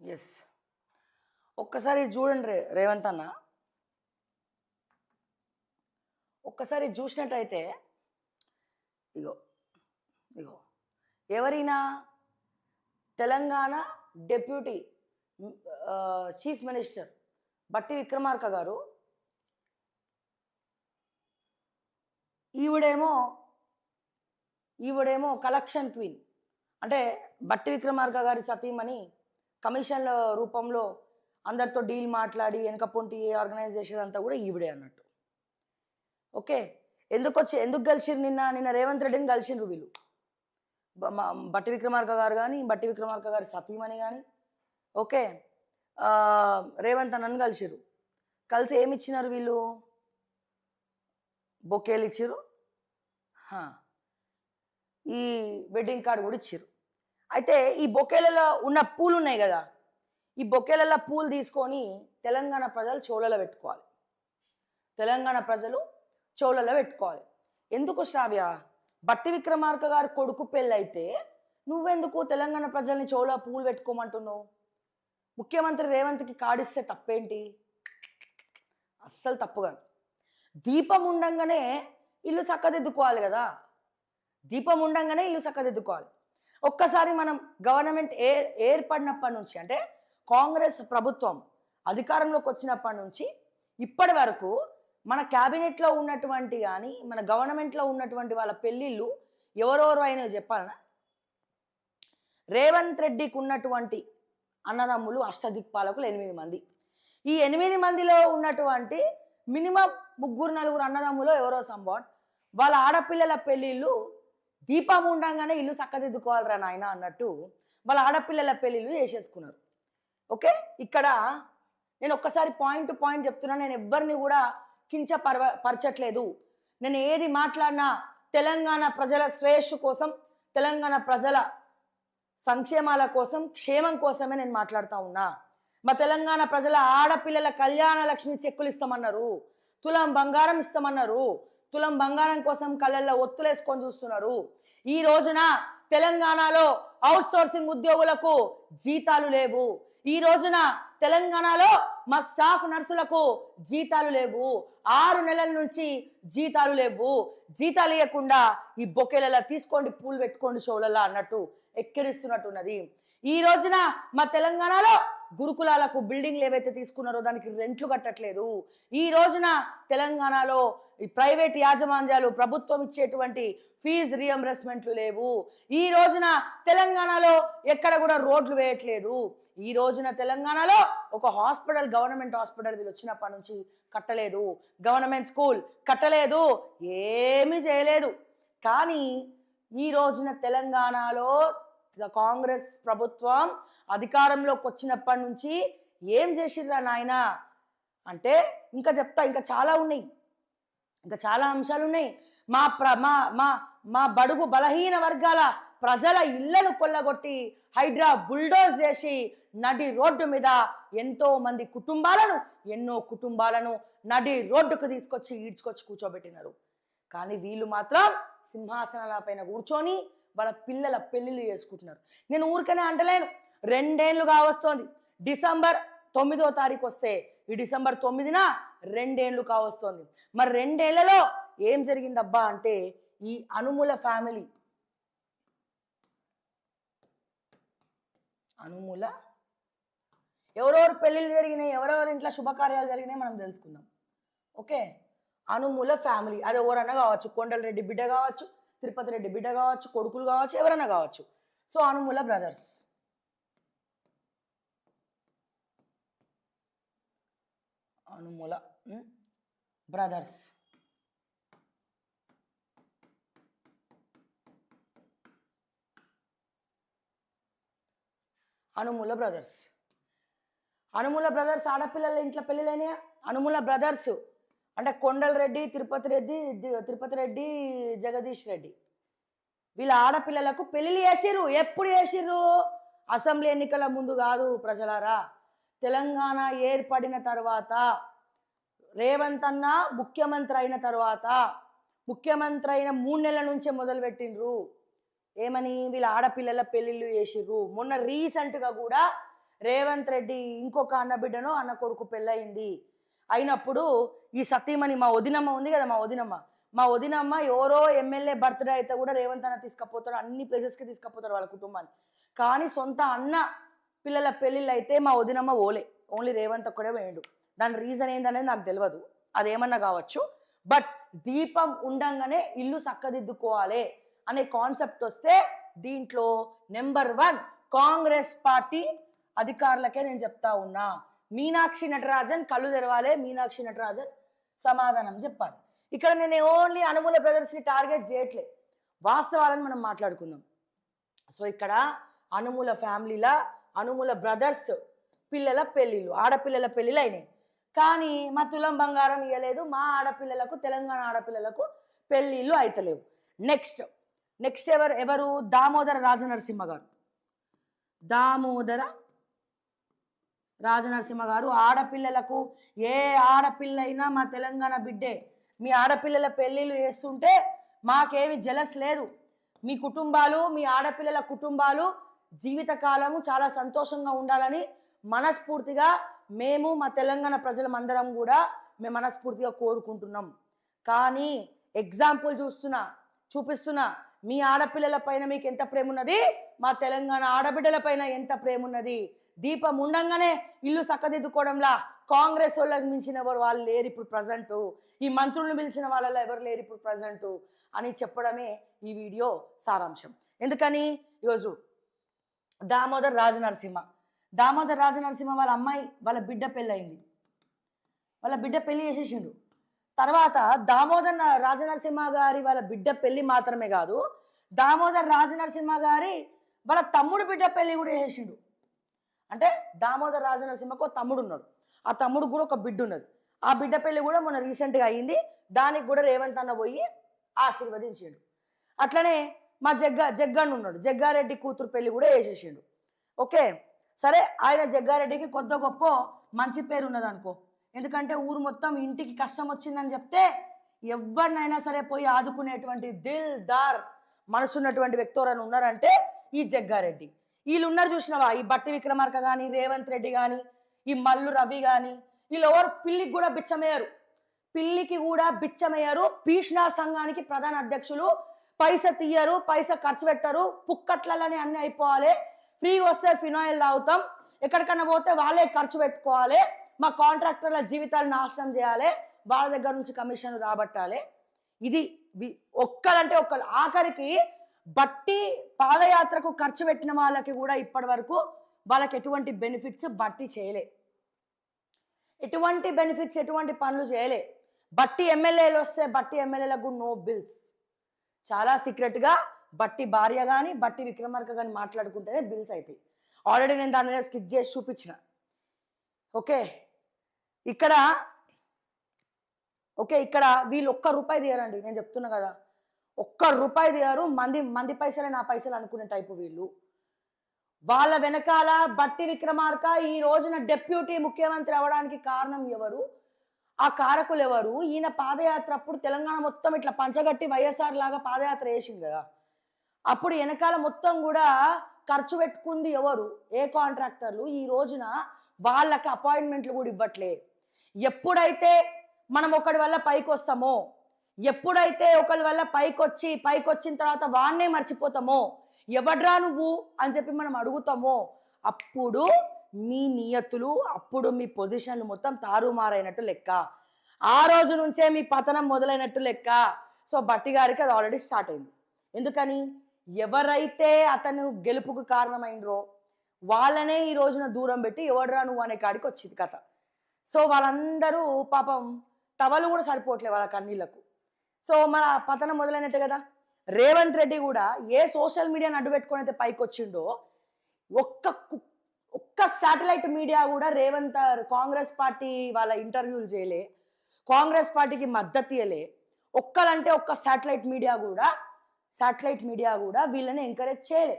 Yes ఒక్కసారి చూడండి రే రేవంత్ అన్న. ఒక్కసారి చూసినట్టయితే ఇగో ఇగో ఎవరైనా తెలంగాణ డెప్యూటీ చీఫ్ మినిస్టర్ బట్టి విక్రమార్క గారు ఈవిడేమో ఈవిడేమో కలెక్షన్ క్వీన్. అంటే బట్టి విక్రమార్క గారి సతీమణి కమిషన్ల రూపంలో అందరితో డీల్ మాట్లాడి వెనక పొంటి ఆర్గనైజ్ చేసేదంతా కూడా ఈవిడే అన్నట్టు. ఓకే? ఎందుకు వచ్చి ఎందుకు కలిసిరు నిన్న? నిన్న రేవంత్ రెడ్డిని కలిసిండ్రు వీళ్ళు. బట్టి విక్రమార్క గారు కానీ బట్టి విక్రమార్క గారి సతీమణి కానీ ఓకే? రేవంత్ అన్నని కలిసిరు కలిసి ఏమి ఇచ్చినారు వీళ్ళు? బొకేలు ఇచ్చిరు ఈ వెడ్డింగ్ కార్డు కూడా ఇచ్చిరు అయితే ఈ బొకేలలో ఉన్న పూలు ఉన్నాయి కదా ఈ బొకేలలో పూలు తీసుకొని తెలంగాణ ప్రజలు చోళలో పెట్టుకోవాలి. తెలంగాణ ప్రజలు చోళలో పెట్టుకోవాలి. ఎందుకు శ్రావ్య? బట్టి విక్రమార్క గారి కొడుకు పెళ్ళైతే నువ్వెందుకు తెలంగాణ ప్రజల్ని చెవులో పూలు పెట్టుకోమంటున్నావు? ముఖ్యమంత్రి రేవంత్కి కాడిస్తే తప్పేంటి? అస్సలు తప్పు కాదు. దీపం ఉండంగానే ఇల్లు చక్కదిద్దుకోవాలి కదా. దీపం ఉండంగానే ఇల్లు చక్కదిద్దుకోవాలి. ఒక్కసారి మనం గవర్నమెంట్ ఏ ఏర్పడినప్పటి నుంచి అంటే కాంగ్రెస్ ప్రభుత్వం అధికారంలోకి వచ్చినప్పటి నుంచి ఇప్పటి వరకు మన క్యాబినెట్లో ఉన్నటువంటి కానీ మన గవర్నమెంట్లో ఉన్నటువంటి వాళ్ళ పెళ్ళిళ్ళు ఎవరెవరు అయినా చెప్పాలనా? రేవంత్ రెడ్డికి ఉన్నటువంటి అన్నదమ్ములు అష్టదిక్పాలకులు ఎనిమిది మంది. ఈ ఎనిమిది మందిలో ఉన్నటువంటి మినిమం ముగ్గురు నలుగురు అన్నదమ్ములు ఎవరో సంవాట్ వాళ్ళ ఆడపిల్లల పెళ్ళిళ్ళు దీపం ఉండగానే ఇల్లు చక్కదిద్దుకోవాలరా నాయన అన్నట్టు వాళ్ళ ఆడపిల్లల పెళ్ళిళ్ళు చేసేసుకున్నారు. ఓకే? ఇక్కడ నేను ఒక్కసారి పాయింట్ టు పాయింట్ చెప్తున్నా నేను ఎవ్వరిని కూడా కించ పరవ పరచట్లేదు. నేను ఏది మాట్లాడినా తెలంగాణ ప్రజల శ్రేయస్సు కోసం తెలంగాణ ప్రజల సంక్షేమాల కోసం క్షేమం కోసమే నేను మాట్లాడుతూ ఉన్నా. మా తెలంగాణ ప్రజల ఆడపిల్లల కళ్యాణ లక్ష్మి చెక్కులు ఇస్తామన్నారు. తులం బంగారం ఇస్తామన్నారు. తులం బంగారం కోసం కళ్ళల్లో ఒత్తులేసుకొని చూస్తున్నారు. ఈ రోజున తెలంగాణలో అవుట్ సోర్సింగ్ ఉద్యోగులకు జీతాలు లేవు. ఈ రోజున తెలంగాణలో మా స్టాఫ్ నర్సులకు జీతాలు లేవు. ఆరు నెలల నుంచి జీతాలు లేవు. జీతాలు ఇవ్వకుండా ఈ బొకేలలో తీసుకోండి పూలు పెట్టుకోండి షోలలా అన్నట్టు ఎక్కిరిస్తున్నట్టున్నది. ఈ రోజున మా తెలంగాణలో గురుకులాలకు బిల్డింగ్లు ఏవైతే తీసుకున్నారో దానికి రెంట్లు కట్టట్లేదు. ఈ రోజున తెలంగాణలో ప్రైవేట్ యాజమాన్యాలు ప్రభుత్వం ఇచ్చేటువంటి ఫీజు రియంబర్స్మెంట్లు లేవు. ఈ రోజున తెలంగాణలో ఎక్కడ కూడా రోడ్లు వేయట్లేదు. ఈ రోజున తెలంగాణలో ఒక హాస్పిటల్ గవర్నమెంట్ హాస్పిటల్ వీళ్ళు వచ్చినప్పటి నుంచి కట్టలేదు. గవర్నమెంట్ స్కూల్ కట్టలేదు. ఏమీ చేయలేదు. కానీ ఈ రోజున తెలంగాణలో కాంగ్రెస్ ప్రభుత్వం అధికారంలోకి వచ్చినప్పటి నుంచి ఏం చేసిర్రా నాయన? అంటే ఇంకా చెప్తా ఇంకా చాలా ఉన్నాయి. ఇంకా చాలా అంశాలు ఉన్నాయి మా ప్ర మా మా మా బడుగు బలహీన వర్గాల ప్రజల ఇళ్ళను కొల్లగొట్టి హైడ్రా బుల్డోజ్ చేసి నడి రోడ్డు మీద ఎంతో మంది కుటుంబాలను ఎన్నో కుటుంబాలను నడి రోడ్డుకు తీసుకొచ్చి ఈడ్చుకొచ్చి కూర్చోబెట్టినారు. కానీ వీళ్ళు మాత్రం సింహాసనాల పైన కూర్చొని వాళ్ళ పిల్లల పెళ్ళిళ్ళు చేసుకుంటున్నారు. నేను ఊరికనే అంటలేను. రెండేళ్ళుగా వస్తోంది డిసెంబర్ తొమ్మిదో తారీఖు వస్తే ఈ డిసెంబర్ తొమ్మిదిన రెండేళ్ళు కావస్తోంది మరి రెండేళ్ళలో ఏం జరిగిందబ్బా అంటే ఈ అనుముల ఫ్యామిలీ. అనుముల? ఎవరెవరు పెళ్ళిళ్ళు జరిగినాయి ఎవరెవరి ఇంట్లో శుభకార్యాలు జరిగినాయి మనం తెలుసుకుందాం. ఓకే? అనుముల ఫ్యామిలీ. అది ఎవరన్నా కావచ్చు కొండలరెడ్డి బిడ్డ కావచ్చు తిరుపతి రెడ్డి బిడ్డ కావచ్చు కొడుకులు కావచ్చు ఎవరన్నా కావచ్చు. So Anumula brothers. Anumula brothers. Anumula brothers. Anumula brothers ఆడపిల్లల ఇంట్లో పెళ్ళిళ్ళైనాయా అనుముల బ్రదర్స్. అంటే కొండల రెడ్డి తిరుపతి రెడ్డి తిరుపతి రెడ్డి జగదీష్ రెడ్డి. వీళ్ళ ఆడపిల్లలకు పెళ్ళిళ్ళు చేసిర్రు. ఎప్పుడు చేసిర్రు? అసెంబ్లీ ఎన్నికల ముందు కాదు ప్రజలారా. తెలంగాణ ఏర్పడిన తర్వాత రేవంత్ అన్న ముఖ్యమంత్రి అయిన తర్వాత ముఖ్యమంత్రి అయిన మూడు నెలల నుంచే మొదలుపెట్టిండ్రు. ఏమని? వీళ్ళ ఆడపిల్లల పెళ్ళిళ్ళు చేసిర్రు. మొన్న రీసెంట్గా కూడా రేవంత్ రెడ్డి ఇంకొక అన్న బిడ్డను అన్న కొడుకు పెళ్ళయింది. అయినప్పుడు ఈ సతీమణి మా వదినమ్మ ఉంది కదా మా వదినమ్మ. మా వదినమ్మ ఎవరో ఎమ్మెల్యే బర్త్డే అయితే కూడా రేవంత్ అన్న తీసుకుపోతాడు అన్ని ప్లేసెస్కి తీసుకుపోతాడు వాళ్ళ కుటుంబాన్ని. కానీ సొంత అన్న పిల్లల పెళ్ళిళ్ళు అయితే మా వదినమ్మ ఓలే. ఓన్లీ రేవంత్ ఒక్కడే వేయండు దాని రీజన్ ఏందనేది నాకు తెలియదు అదేమన్నా కావచ్చు. బట్ దీపం ఉండంగానే ఇల్లు చక్కదిద్దుకోవాలి అనే కాన్సెప్ట్ వస్తే దీంట్లో నెంబర్ వన్ కాంగ్రెస్ పార్టీ అధికారులకే నేను చెప్తా ఉన్నా. మీనాక్షి నటరాజన్ కళ్ళు తెరవాలి. మీనాక్షి నటరాజన్ సమాధానం చెప్పాలి. ఇక్కడ నేను ఓన్లీ అనుమూల బ్రదర్స్ని టార్గెట్ చేయట్లే. వాస్తవాలను మనం మాట్లాడుకుందాం. సో ఇక్కడ అనుమూల ఫ్యామిలీలా అనుముల బ్రదర్స్ పిల్లల పెళ్ళిళ్ళు ఆడపిల్లల పెళ్ళిళ్ళు అయినాయి. కానీ మా తులం బంగారం ఇవ్వలేదు మా ఆడపిల్లలకు తెలంగాణ ఆడపిల్లలకు పెళ్ళిళ్ళు అయితలేవు. నెక్స్ట్ నెక్స్ట్ ఎవరు ఎవరు? దామోదర రాజనరసింహ గారు. దామోదర రాజనరసింహ గారు ఆడపిల్లలకు ఏ ఆడపిల్ల అయినా మా తెలంగాణ బిడ్డే మీ ఆడపిల్లల పెళ్ళిళ్ళు చేస్తుంటే మాకేమి జలస్ లేదు. మీ కుటుంబాలు మీ ఆడపిల్లల కుటుంబాలు జీవితకాలము చాలా సంతోషంగా ఉండాలని మనస్ఫూర్తిగా మేము మా తెలంగాణ ప్రజలమందరం కూడా మేము మనస్ఫూర్తిగా కోరుకుంటున్నాం. కానీ ఎగ్జాంపుల్ చూస్తున్నా చూపిస్తున్నా మీ ఆడపిల్లల పైన మీకు ఎంత ప్రేమ ఉన్నది మా తెలంగాణ ఆడబిడ్డల పైన ఎంత ప్రేమ ఉన్నది దీపం ఉండంగానే ఇల్లు చక్కదిద్దుకోవడంలా కాంగ్రెస్ వాళ్ళకి మించిన ఎవరు వాళ్ళు లేరు ఇప్పుడు ప్రజెంట్ ఈ మంత్రులను పిలిచిన వాళ్ళలో ఎవరు లేరు ఇప్పుడు ప్రజెంట్ అని చెప్పడమే ఈ వీడియో సారాంశం. ఎందుకని? ఈరోజు దామోదర్ రాజనరసింహ. దామోదర్ రాజనరసింహ వాళ్ళ అమ్మాయి వాళ్ళ బిడ్డ పెళ్ళయింది. వాళ్ళ బిడ్డ పెళ్ళి చేసేసిండు. తర్వాత దామోదర్ రాజనరసింహ గారి వాళ్ళ బిడ్డ పెళ్ళి మాత్రమే కాదు దామోదర్ రాజనరసింహ గారి వాళ్ళ తమ్ముడు బిడ్డ పెళ్ళి కూడా చేసిండు అంటే దామోదర్ రాజనరసింహకు తమ్ముడు ఉన్నాడు. ఆ తమ్ముడు కూడా ఒక బిడ్డ ఉన్నది. ఆ బిడ్డ పెళ్ళి కూడా మొన్న రీసెంట్గా అయింది. దానికి కూడా రేవంత్ అన్న పోయి ఆశీర్వదించిండు. అట్లనే మా జగ్గ జగ్గన్ ఉన్నాడు. జగ్గారెడ్డి కూతురు పెళ్ళి కూడా వేసేసిండు ఓకే? సరే ఆయన జగ్గారెడ్డికి కొత్త గొప్ప మంచి పేరు ఉన్నది అనుకో. ఎందుకంటే ఊరు మొత్తం ఇంటికి కష్టం వచ్చిందని చెప్తే ఎవరినైనా సరే పోయి ఆదుకునేటువంటి దిల్ దార్ మనసున్నటువంటి వ్యక్తి ఎవరైనా ఉన్నారంటే ఈ జగ్గారెడ్డి. వీళ్ళు ఉన్నారు చూసినవా? ఈ బట్టి విక్రమార్క కానీ రేవంత్ రెడ్డి కానీ ఈ మల్లు రవి కానీ వీళ్ళు ఎవరు? పిల్లికి కూడా బిచ్చమయ్యారు. పిల్లికి కూడా బిచ్చమయ్యారు. పీష్ణా సంఘానికి ప్రధాన అధ్యక్షులు పైస తీయరు పైస ఖర్చు పెట్టరు పుక్కట్లలోనే అన్ని అయిపోవాలి. ఫ్రీగా వస్తే ఫినాయిల్ తాగుతాం. ఎక్కడికన్నా పోతే వాళ్ళే ఖర్చు పెట్టుకోవాలి. మా కాంట్రాక్టర్ల జీవితాలు నాశనం చేయాలి. వాళ్ళ దగ్గర నుంచి కమిషన్ రాబట్టాలి. ఇది ఒక్కలంటే ఒక్కరు ఆఖరికి బట్టి పాదయాత్రకు ఖర్చు పెట్టిన వాళ్ళకి కూడా ఇప్పటి వరకు వాళ్ళకి ఎటువంటి బెనిఫిట్స్ బట్టి చేయలే. ఎటువంటి బెనిఫిట్స్ ఎటువంటి పనులు చేయలే. బట్టి ఎమ్మెల్యేలు వస్తే బట్టి ఎమ్మెల్యేలకు నో బిల్స్ చాలా సీక్రెట్గా బట్టి భార్య కానీ బట్టి విక్రమార్క కానీ మాట్లాడుకుంటేనే బిల్స్ అవుతాయి ఆల్రెడీ నేను దాని మీద స్కిప్ చేసి చూపించిన. ఓకే ఇక్కడ ఓకే ఇక్కడ వీళ్ళు ఒక్క రూపాయి తీయరండి. నేను చెప్తున్నా కదా. ఒక్క రూపాయి తీయరు మంది మంది పైసలే నా పైసలు అనుకునే టైపు వీళ్ళు. వాళ్ళ వెనకాల బట్టి విక్రమార్క ఈ రోజున డెప్యూటీ ముఖ్యమంత్రి అవ్వడానికి కారణం ఎవరు? ఆ కారకులు ఎవరు? ఈయన పాదయాత్ర అప్పుడు తెలంగాణ మొత్తం ఇట్లా పంచగట్టి వైఎస్ఆర్ లాగా పాదయాత్ర వేసింది కదా. అప్పుడు వెనకాల మొత్తం కూడా ఖర్చు పెట్టుకుంది ఎవరు? ఏ కాంట్రాక్టర్లు? ఈ రోజున వాళ్ళకి అపాయింట్మెంట్లు కూడా ఇవ్వట్లే. ఎప్పుడైతే మనం ఒకటి వల్ల పైకి వస్తామో ఎప్పుడైతే ఒకరి వల్ల పైకి వచ్చి పైకి వచ్చిన తర్వాత వాన్నే మర్చిపోతామో ఎవడ్రా నువ్వు అని చెప్పి మనం అడుగుతామో అప్పుడు మీ నియతులు అప్పుడు మీ పొజిషన్లు మొత్తం తారుమారైనట్టు లెక్క. ఆ రోజు నుంచే మీ పతనం మొదలైనట్టు లెక్క. సో బట్టి గారికి అది ఆల్రెడీ స్టార్ట్ అయింది. ఎందుకని? ఎవరైతే అతను గెలుపుకు కారణమైనరో వాళ్ళనే ఈ రోజున దూరం పెట్టి ఎవడరా నువ్వు అనే కాడికి వచ్చింది కథ. సో వాళ్ళందరూ పాపం టవలు కూడా సరిపోవట్లే వాళ్ళ కన్నీళ్ళకు. సో మన పతనం మొదలైనట్టే కదా? రేవంత్ రెడ్డి కూడా ఏ సోషల్ మీడియాని అడ్డు పెట్టుకొని అయితే పైకి వచ్చిండో ఒక్క కు- ఒక్క శాటిలైట్ మీడియా కూడా రేవంత్ కాంగ్రెస్ పార్టీ వాళ్ళ ఇంటర్వ్యూలు చేయలే. కాంగ్రెస్ పార్టీకి మద్దతు ఇయ్యలే. ఒక్కలంటే ఒక్క శాటిలైట్ మీడియా కూడా శాటిలైట్ మీడియా కూడా వీళ్ళని ఎంకరేజ్ చేయలే.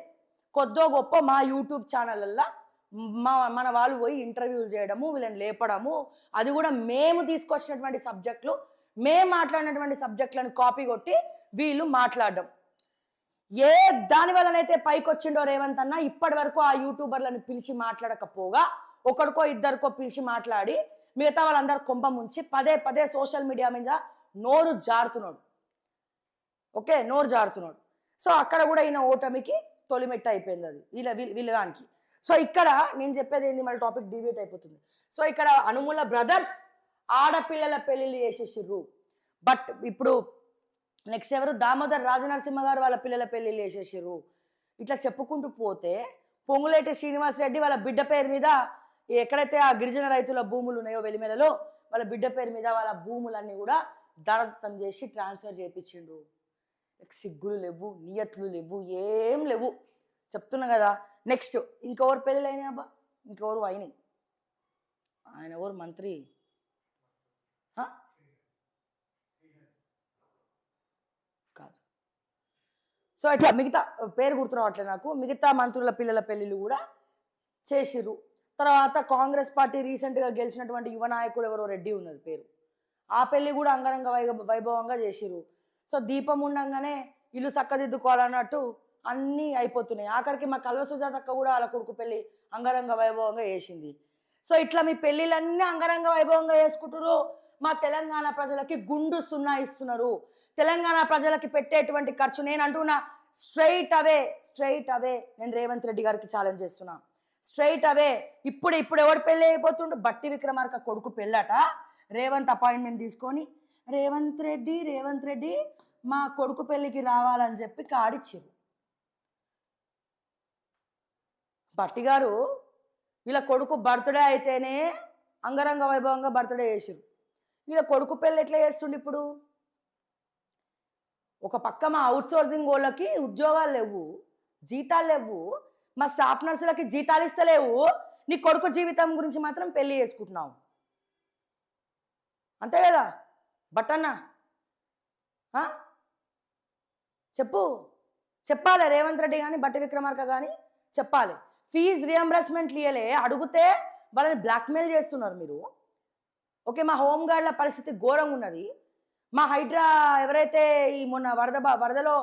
కొద్దో గొప్ప మా యూట్యూబ్ ఛానళ్ళల్లో మా మన వాళ్ళు పోయి ఇంటర్వ్యూలు చేయడము వీళ్ళని లేపడము అది కూడా మేము తీసుకొచ్చినటువంటి సబ్జెక్టులు మేము మాట్లాడినటువంటి సబ్జెక్టులను కాపీ కొట్టి వీళ్ళు మాట్లాడడం. ఏ దాని వల్లనైతే పైకి వచ్చిండో రేవంత్ అన్న ఇప్పటి వరకు ఆ యూట్యూబర్లను పిలిచి మాట్లాడకపోగా ఒకరికో ఇద్దరికో పిలిచి మాట్లాడి మిగతా వాళ్ళందరూ కొంప ముంచి పదే పదే సోషల్ మీడియా మీద నోరు జారుతున్నాడు. ఓకే? నోరు జారుతున్నాడు. సో అక్కడ కూడా ఈయన ఓటమికి తొలిమెట్ట అయిపోయింది అది. వీళ్ళ వీళ్ళ సో ఇక్కడ నేను చెప్పేది ఏంది మళ్ళీ టాపిక్ డివేట్ అయిపోతుంది. సో ఇక్కడ అనుమూల బ్రదర్స్ ఆడపిల్లల పెళ్ళిళ్ళు చేసేసిర్రు. బట్ ఇప్పుడు నెక్స్ట్ ఎవరు? దామోదర్ రాజనరసింహ గారు వాళ్ళ పిల్లల పెళ్ళిళ్ళు వేసేసారు ఇట్లా చెప్పుకుంటూ పోతే పొంగులేటి శ్రీనివాస్ రెడ్డి వాళ్ళ బిడ్డ పేరు మీద ఎక్కడైతే ఆ గిరిజన రైతుల భూములు ఉన్నాయో వెలిమెలలో వాళ్ళ బిడ్డ పేరు మీద వాళ్ళ భూములన్నీ కూడా దరదత్తం చేసి ట్రాన్స్ఫర్ చేయించిండు సిగ్గులు లేవు నియత్లు లేవు ఏం లేవు. చెప్తున్నా కదా. నెక్స్ట్ ఇంకెవరు పెళ్ళిళ్ళు అయినాయి అబ్బా? ఇంకెవరు అయినాయి? ఆయన ఎవరు? మంత్రి హ? కాదు సో ఇట్లా మిగతా పేరు గుర్తురావట్లేదు నాకు. మిగతా మంత్రుల పిల్లల పెళ్ళిళ్ళు కూడా చేసిర్రు. తర్వాత కాంగ్రెస్ పార్టీ రీసెంట్గా గెలిచినటువంటి యువ నాయకుడు ఎవరో రెడ్డి ఉన్నది పేరు. ఆ పెళ్ళి కూడా అంగరంగ వైభ వైభవంగా చేసిర్రు. సో దీపం ఉండంగానే ఇల్లు చక్కదిద్దుకోవాలన్నట్టు అన్నీ అయిపోతున్నాయి. ఆఖరికి మా కల్వ సుజాతక్క కూడా వాళ్ళ కొడుకు పెళ్ళి అంగరంగ వైభవంగా చేసింది. సో ఇట్లా మీ పెళ్ళిళ్ళన్నీ అంగరంగ వైభవంగా చేసుకుంటారు మా తెలంగాణ ప్రజలకి గుండు సున్నా ఇస్తున్నారు. తెలంగాణ ప్రజలకి పెట్టేటువంటి ఖర్చు నేను అంటున్నా. స్ట్రైట్ అవే స్ట్రైట్ అవే నేను రేవంత్ రెడ్డి గారికి ఛాలెంజ్ చేస్తున్నా. స్ట్రైట్ అవే ఇప్పుడు ఇప్పుడు ఎవడు పెళ్ళి అయిపోతుండు? బట్టి విక్రమార్క కొడుకు పెళ్ళట. రేవంత్ అపాయింట్మెంట్ తీసుకొని రేవంత్ రెడ్డి రేవంత్ రెడ్డి మా కొడుకు పెళ్ళికి రావాలని చెప్పి కాడిచ్చారు. భట్టి గారు వీళ్ళ కొడుకు బర్త్డే అయితేనే అంగరంగ వైభవంగా బర్త్డే చేసారు వీళ్ళ కొడుకు పెళ్ళి ఎట్లా చేస్తుండు ఇప్పుడు? ఒక పక్క మా అవుట్ సోర్సింగ్ వాళ్ళకి ఉద్యోగాలు లేవు జీతాలు లేవు మా స్టాఫ్ నర్సులకి జీతాలు ఇస్తలేవు. నీ కొడుకు జీవితం గురించి మాత్రం పెళ్ళి చేసుకుంటున్నావు. అంతే కదా? బట్టన్నా? చెప్పు. చెప్పాలి రేవంత్ రెడ్డి కానీ బట్టి విక్రమార్క కానీ చెప్పాలి. ఫీజ్ రియంబర్స్మెంట్ ఇవ్వలే అడిగితే వాళ్ళని బ్లాక్మెయిల్ చేస్తున్నారు మీరు. ఓకే మా హోమ్ గార్డ్ల పరిస్థితి ఘోరంగా ఉన్నది. మా హైడ్రా ఎవరైతే ఈ మొన్న వరద వరదలో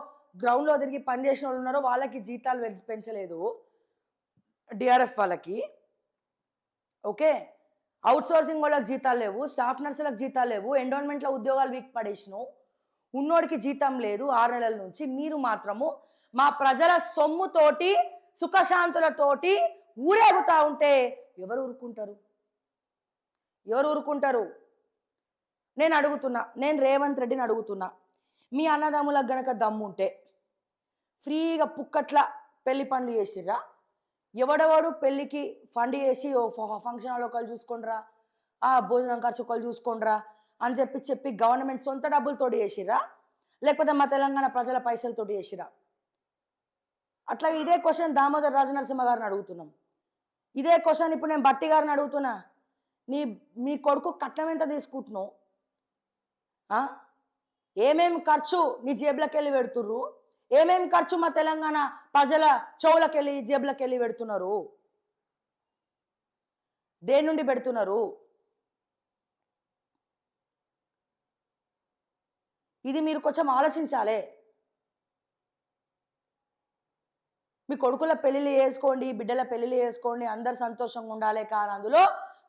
గ్రౌండ్లో తిరిగి పనిచేసిన వాళ్ళు ఉన్నారో వాళ్ళకి జీతాలు పెంచలేదు. డిఆర్ఎఫ్ వాళ్ళకి. ఓకే? అవుట్ సోర్సింగ్ వాళ్ళకి జీతాలు లేవు. స్టాఫ్ నర్సులకు జీతాలు లేవు. ఎండోన్మెంట్లో ఉద్యోగాలు వీక్ పడేసినావు ఉన్నోడికి జీతం లేదు ఆరు నెలల నుంచి. మీరు మాత్రము మా ప్రజల సొమ్ముతోటి సుఖశాంతులతోటి ఊరేగుతా ఉంటే ఎవరు ఊరుకుంటారు? ఎవరు ఊరుకుంటారు? నేను అడుగుతున్నా నేను రేవంత్ రెడ్డిని అడుగుతున్నా మీ అన్నదమ్ములకు గనక దమ్ముంటే ఫ్రీగా పుక్కట్ల పెళ్ళి పనులు చేసిర్రా? ఎవడెవడు పెళ్ళికి ఫండ్ చేసి ఓ ఫంక్షన్ హాల్ ఒకళ్ళు చూసుకోండిరా ఆ భోజనం ఖర్చు ఒకళ్ళు చూసుకోండిరా అని చెప్పి చెప్పి గవర్నమెంట్ సొంత డబ్బులతోటి చేసిర్రా? లేకపోతే మా తెలంగాణ ప్రజల పైసలతోటి చేసిరా అట్లా ఇదే క్వశ్చన్ దామోదర్ రాజనరసింహ గారిని అడుగుతున్నాం. ఇదే క్వశ్చన్ ఇప్పుడు నేను బట్టి గారిని అడుగుతున్నా. నీ మీ కొడుకు కట్నం ఎంత తీసుకుంటున్నావు? ఏమేమి ఏమేం ఖర్చు నీ జేబులకు వెళ్ళి పెడుతుర్రు? ఏమేం ఖర్చు మా తెలంగాణ ప్రజల చెవులకు వెళ్ళి జేబులకు వెళ్ళి పెడుతున్నారు? దేని నుండి పెడుతున్నారు? ఇది మీరు కొంచెం ఆలోచించాలే. మీ కొడుకుల పెళ్ళిళ్ళు వేసుకోండి బిడ్డల పెళ్ళిళ్ళు వేసుకోండి అందరు సంతోషంగా ఉండాలి కానీ అందులో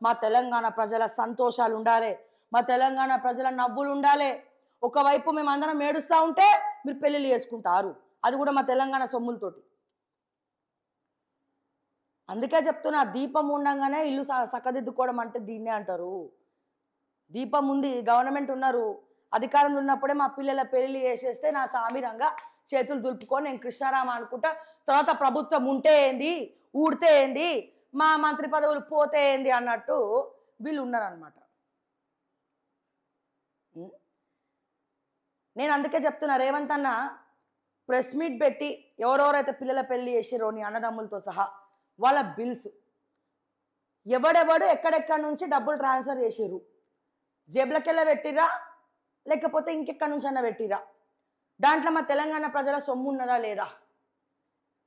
మా తెలంగాణ ప్రజల సంతోషాలు ఉండాలి. మా తెలంగాణ ప్రజల నవ్వులు ఉండాలి. ఒకవైపు మేము అందరం ఏడుస్తూ ఉంటే మీరు పెళ్ళిళ్ళు చేసుకుంటారు. అది కూడా మా తెలంగాణ సొమ్ములతోటి. అందుకే చెప్తున్నా దీపం ఉండగానే ఇల్లు స- అంటే దీన్నే అంటారు. దీపం ఉంది గవర్నమెంట్ ఉన్నారు. అధికారంలో ఉన్నప్పుడే మా పిల్లల పెళ్ళి చేసేస్తే నా సామిరంగా చేతులు దులుపుకొని నేను కృష్ణారామ అనుకుంటా తర్వాత ప్రభుత్వం ఉంటే ఏంది ఊడితే ఏంది మా మంత్రి పదవులు పోతే ఏంది అన్నట్టు వీళ్ళు ఉన్నారనమాట నేను అందుకే చెప్తున్నా రేవంత్ అన్న ప్రెస్ మీట్ పెట్టి ఎవరెవరైతే పిల్లల పెళ్ళి చేసిరో నీ అన్నదమ్ములతో సహా వాళ్ళ బిల్స్. ఎవడెవడు ఎక్కడెక్కడి నుంచి డబ్బులు ట్రాన్స్ఫర్ చేసిర్రు? జేబులకెళ్ళ పెట్టిరా లేకపోతే ఇంకెక్కడి నుంచి అన్న పెట్టిరా దాంట్లో మా తెలంగాణ ప్రజల సొమ్ము ఉన్నదా లేదా?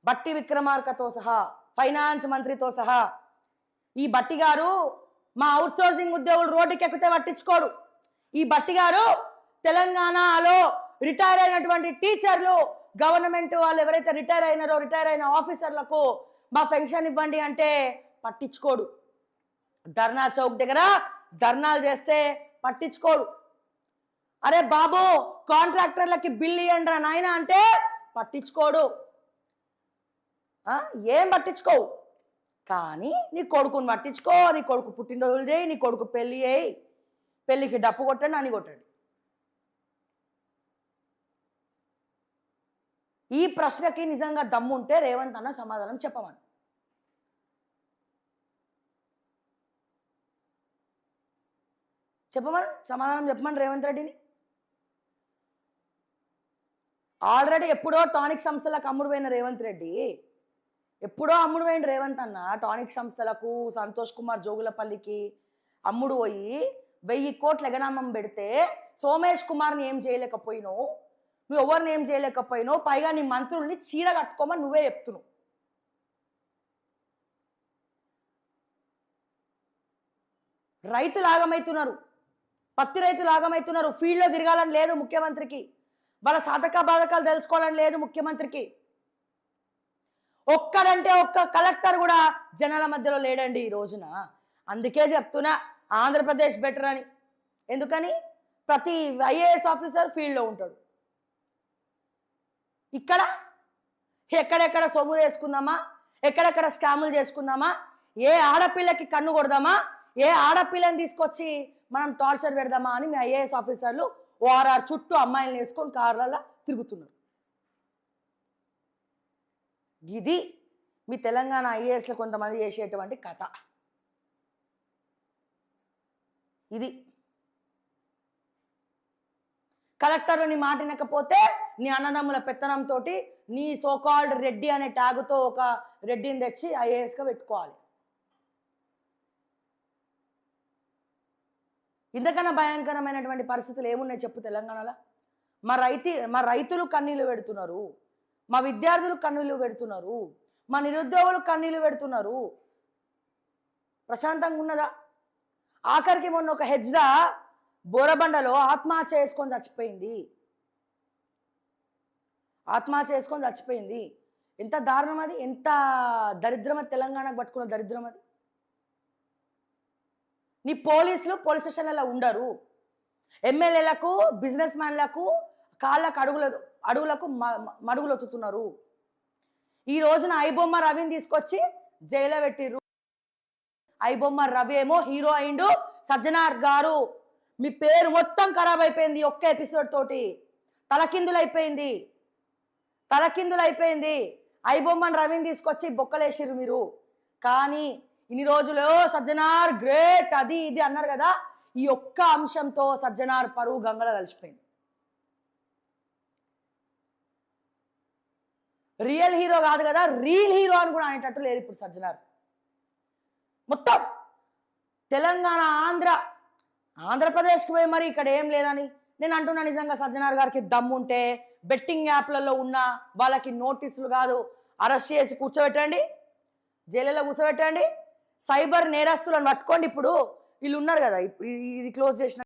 బట్టి విక్రమార్కతో సహా ఫైనాన్స్ మంత్రితో సహా. ఈ బట్టి గారు మా అవుట్ సోర్సింగ్ ఉద్యోగులు రోడ్డుకి ఎక్కితే పట్టించుకోడు. ఈ బట్టి గారు తెలంగాణలో రిటైర్ అయినటువంటి టీచర్లు గవర్నమెంట్ వాళ్ళు ఎవరైతే రిటైర్ అయినారో రిటైర్ అయిన ఆఫీసర్లకు మా పెన్షన్ ఇవ్వండి అంటే పట్టించుకోడు. ధర్నా చౌక్ దగ్గర ధర్నాలు చేస్తే పట్టించుకోడు. అరే బాబు కాంట్రాక్టర్లకి బిల్ ఇవ్వండి రా నాయన అంటే పట్టించుకోడు. ఏం పట్టించుకోవు? కానీ నీ కొడుకుని పట్టించుకో నీ కొడుకు పుట్టినరోజులు చేయి నీ కొడుకు పెళ్ళి చేయి. పెళ్ళికి డప్పు కొట్టండి అని కొట్టండి. ఈ ప్రశ్నకి నిజంగా దమ్ముంటే రేవంత్ అన్న సమాధానం చెప్పమని. చెప్పమని? సమాధానం చెప్పమని రేవంత్ రెడ్డిని? ఆల్రెడీ ఎప్పుడో టానిక్ సంస్థలకు అమ్ముడు పోయిన రేవంత్ రెడ్డి ఎప్పుడో అమ్ముడు పోయిన రేవంత్ అన్న టానిక్ సంస్థలకు సంతోష్ కుమార్ జోగులపల్లికి అమ్ముడు పోయి వెయ్యి కోట్ల ఎగనామం పెడితే సోమేష్ కుమార్ని ఏం చేయలేకపోయినావు? నువ్వు ఎవరిని ఏం చేయలేకపోయినావు పైగా నీ మంత్రుల్ని చీర కట్టుకోమని నువ్వే చెప్తున్నావు. రైతులు ఆగమవుతున్నారు పత్తి రైతులు ఆగమవుతున్నారు ఫీల్డ్లో తిరగాలని లేదు ముఖ్యమంత్రికి. వాళ్ళ సాధక బాధకాలు తెలుసుకోవాలని లేదు ముఖ్యమంత్రికి. ఒక్కడంటే ఒక్క కలెక్టర్ కూడా జనాల మధ్యలో లేడండి ఈ రోజున. అందుకే చెప్తున్నా ఆంధ్రప్రదేశ్ బెటర్ అని. ఎందుకని? ప్రతి ఐఏఎస్ ఆఫీసర్ ఫీల్డ్లో ఉంటాడు. ఇక్కడ. ఎక్కడెక్కడ సొమ్ము చేసుకుందామా? ఎక్కడెక్కడ స్కాములు చేసుకుందామా? ఏ ఆడపిల్లకి కన్ను కొడదామా? ఏ ఆడపిల్లని తీసుకొచ్చి మనం టార్చర్ పెడదామా అని మీ ఐఏఎస్ ఆఫీసర్లు ఓఆర్ఆర్ చుట్టూ అమ్మాయిలను వేసుకొని కార్లలో తిరుగుతున్నారు. ఇది మీ తెలంగాణ ఐఏఎస్లో కొంతమంది చేసేటువంటి కథ. ఇది. కలెక్టర్లు నీ మాట వినకపోతే నీ అన్నదమ్ముల పెత్తనంతో నీ సోకాల్డ్ రెడ్డి అనే ట్యాగుతో ఒక రెడ్డిని తెచ్చి ఐఏఎస్గా పెట్టుకోవాలి. ఇంతకన్నా భయంకరమైనటువంటి పరిస్థితులు ఏమున్నాయి చెప్పు తెలంగాణలో? మా రైతు మా రైతులు కన్నీళ్ళు పెడుతున్నారు. మా విద్యార్థులు కన్నీళ్ళు పెడుతున్నారు. మా నిరుద్యోగులు కన్నీళ్ళు పెడుతున్నారు. ప్రశాంతంగా ఉన్నదా? ఆఖరికి మొన్న ఒక హెజ్రా బోరబండలో ఆత్మహత్య చేసుకొని చచ్చిపోయింది. ఆత్మహత్య చేసుకొని చచ్చిపోయింది. ఎంత దారుణం అది? ఎంత దరిద్రం అది? తెలంగాణకు పట్టుకున్న దరిద్రం అది? నీ పోలీసులు పోలీస్ స్టేషన్లలో ఉండరు. ఎమ్మెల్యేలకు బిజినెస్ మ్యాన్లకు కాళ్ళకు అడుగుల అడుగులకు మ- మడుగులు ఒత్తుతున్నారు. ఈ రోజున ఐబొమ్మ రవిని తీసుకొచ్చి జైల్లో పెట్టిర్రు. ఐబొమ్మ రవి ఏమో హీరో అయిండు. సజ్జనార్ గారు మీ పేరు మొత్తం ఖరాబ్ అయిపోయింది ఒక్క ఎపిసోడ్ తోటి. తలకిందులు అయిపోయింది తలకిందులు అయిపోయింది ఐబొమ్మని రవిని తీసుకొచ్చి బొక్కలేసిరు మీరు. కానీ ఇన్ని రోజులు సజ్జనార్ గ్రేట్ అది ఇది అన్నారు కదా ఈ ఒక్క అంశంతో సజ్జనార్ పరువు గంగలో కలిసిపోయింది రియల్ హీరో కాదు కదా రీల్ హీరో అని కూడా అనేటట్టు లేరు ఇప్పుడు సజ్జనార్. మొత్తం తెలంగాణ ఆంధ్ర ఆంధ్రప్రదేశ్కి పోయి మరి ఇక్కడ ఏం లేదని నేను అంటున్నా నిజంగా సజ్జనార్ గారికి దమ్ముంటే బెట్టింగ్ యాప్లలో ఉన్న వాళ్ళకి నోటీసులు కాదు. అరెస్ట్ చేసి కూర్చోబెట్టండి. జైలులో కూర్చోబెట్టండి. సైబర్ నేరస్తులను పట్టుకోండి ఇప్పుడు. వీళ్ళు ఉన్నారు కదా ఇది క్లోజ్ చేసిన